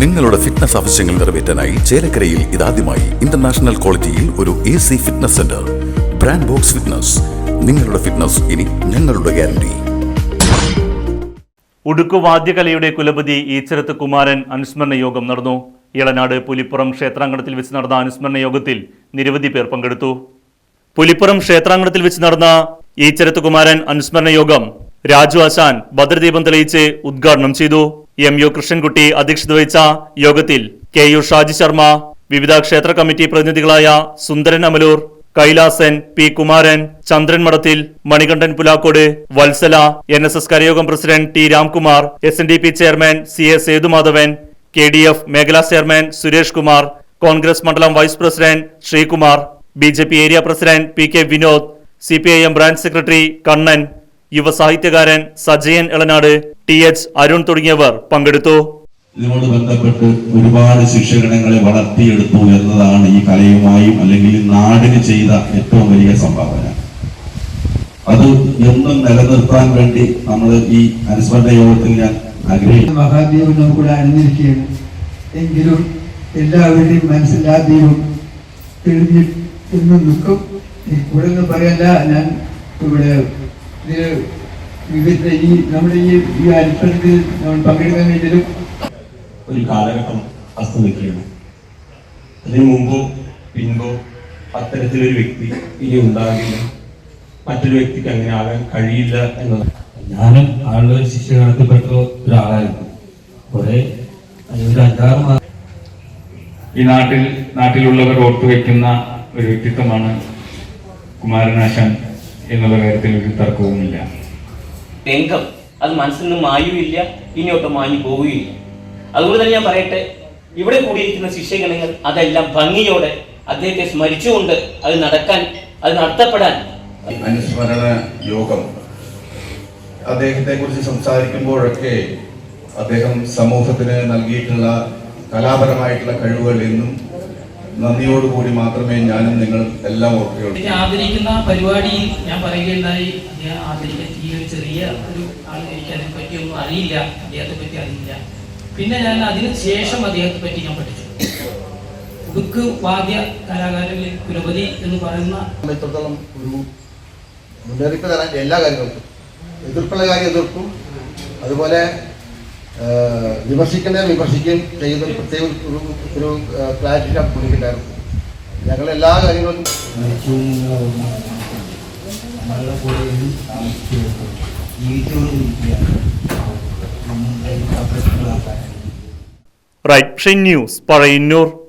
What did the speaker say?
നിങ്ങളുടെ ഫിറ്റ്നസ് ആവശ്യങ്ങൾ നിറവേറ്റാനായി ചേലക്കരയിൽ ഇതാദ്യമായി ഇന്റർനാഷണൽ ക്വാളിറ്റിയിൽ ഒരു A C fitness centre brand box fitness നിങ്ങളുടെ ഫിറ്റ്നസ് ഇനി ഞങ്ങളുടെ ഗ്യാരണ്ടി ഉടുക്കു വാദ്യകലയുടെ കുലപതി ഈച്ചരത്ത് കുമാരൻ അനുസ്മരണ യോഗം നടന്നു. ഇളനാട് പുലിപ്പുറം ക്ഷേത്രാങ്കണത്തിൽ വെച്ച് നടന്ന അനുസ്മരണ യോഗത്തിൽ നിരവധി പേർ പങ്കെടുത്തു. പുലിപ്പുറം ക്ഷേത്രാങ്കണത്തിൽ വെച്ച് നടന്ന ഈച്ചരത്ത് കുമാരൻ അനുസ്മരണ യോഗം രാജു ആശാൻ ഭദ്രദീപം തെളിയിച്ച് ഉദ്ഘാടനം ചെയ്തു. എം യു കൃഷ്ണൻകുട്ടി അധ്യക്ഷത വഹിച്ച യോഗത്തിൽ കെ യു ഷാജി ശർമ്മ വിവിധ ക്ഷേത്ര committee പ്രതിനിധികളായ Sundaran Amaloor Kailasan P Kumaran Chandran Madathil Manikandan Pulakkode Vatsala N S S കരയോഗം president T Ramkumar S N D P chairman C A Sethumadhavan K D F മേഖലാ chairman Suresh Kumar Congress മണ്ഡലം vice president Sreekumar B J P area president P K Vinod C P I M branch secretary Kannan യുവസാഹിത്യകാരൻ Sajayan Elanad T H Arun തുടങ്ങിയവർ പങ്കെടുത്തു. ഇതിനോട് ബന്ധപ്പെട്ട് ഒരുപാട് ശിക്ഷകണങ്ങളെ വളർത്തിയെടുത്തു എന്നതാണ് ഈ കലയുമായും അല്ലെങ്കിൽ ഈ നാടിന് ചെയ്ത ഏറ്റവും വലിയ സംഭാവന. അത് എന്നും നിലനിർത്താൻ വേണ്ടി നമ്മൾ ഈ അനുസ്മരണ യോഗത്തിൽ ഞാൻ ആഗ്രഹിക്കുന്നു. മഹാദൈവം കൂടെ അണിഞ്ഞിരിക്കുകയാണ് എങ്കിലും എല്ലാവരുടെയും മനസ്സിൽ ആ ദൈവം തെളിഞ്ഞ് എന്നും നിൽക്കും. ഇവിടെ കൂടെ പറയല്ല ഞാൻ ഇവിടെ വിവിധ ഈ നമ്മുടെ ഈ ഈ അനുസരണത്തിൽ നമ്മൾ പങ്കെടുക്കാൻ ഒരു കാലഘട്ടം അസ്തമിക്കുകയാണ്. അതിനു മുമ്പോ പിൻപോ അത്തരത്തിലൊരു വ്യക്തി ഇനി ഉണ്ടാകില്ല. മറ്റൊരു വ്യക്തിക്ക് അങ്ങനെ ആകാൻ കഴിയില്ല എന്നത്. ഞാനും ആളുടെ ഒരു ശിക്ഷകണത്തിൽപ്പെട്ട ഒരാളായിരുന്നു. കുറെ ഒരു അഞ്ചാറ് മാസം ഈ നാട്ടിൽ നാട്ടിലുള്ളവർ ഓർത്തുവെക്കുന്ന ഒരു വ്യക്തിത്വമാണ് കുമാരനാശൻ എന്നുള്ള കാര്യത്തിൽ ഒരു തർക്കവുമില്ല. രംഗം. അത് മനസ്സിൽ നിന്ന് മായുമില്ല ഇനിയോട്ട് മാഞ്ഞു പോവുകയില്ല. അതുകൊണ്ട് തന്നെ ഞാൻ പറയട്ടെ ഇവിടെ കൂടിയിരിക്കുന്ന ശിഷ്യഗണങ്ങൾ അതെല്ലാം ഭംഗിയോടെ അദ്ദേഹത്തെ സ്മരിച്ചുകൊണ്ട് അത് നടക്കാൻ അത് നടത്തപ്പെടാൻ. അനുസ്മരണ യോഗം അദ്ദേഹത്തെ കുറിച്ച് സംസാരിക്കുമ്പോഴൊക്കെ അദ്ദേഹം സമൂഹത്തിന് നൽകിയിട്ടുള്ള കലാപരമായിട്ടുള്ള കഴിവുകൾ എന്നും നന്ദിയോടുകൂടി മാത്രമേ ഞാനും നിങ്ങൾ എല്ലാം ഓർക്കുകയുള്ളൂ. ഞാൻ ആദരിക്കുന്ന പരിപാടിയിൽ ഞാൻ പറയുകയുണ്ടായി. അദ്ദേഹം ആദരിക്കാൻ ഈ ഒരു ചെറിയ ഒരു ആൾ എനിക്ക് അതിനെ പറ്റിയൊന്നും അറിയില്ല. അദ്ദേഹത്തെ പറ്റി അറിയില്ല. പിന്നെ ഞാൻ അതിന് ശേഷം അദ്ദേഹത്തെ പറ്റി ഞാൻ പഠിച്ചു. ഉടുക്ക് വാദ്യ കലാകാരങ്ങളിൽ പുരപതി എന്ന് പറയുന്ന എത്രത്തോളം ഒരു മുന്നറിയിപ്പ് തരാൻ എല്ലാ കാര്യങ്ങൾക്കും എതിർപ്പുള്ള കാര്യം എതിർക്കും. അതുപോലെ ആ, വിമർശിക്കേണ്ട വിമർശിക്കുകയും ചെയ്യുന്ന ഒരു പ്രത്യേക ഒരു ഒരു ക്ലാരിറ്റി പുള്ളിക്കുണ്ടായിരുന്നു. ഞങ്ങൾ എല്ലാ കാര്യങ്ങളും റൈറ്റ് ന്യൂസ് പഴയന്നൂർ.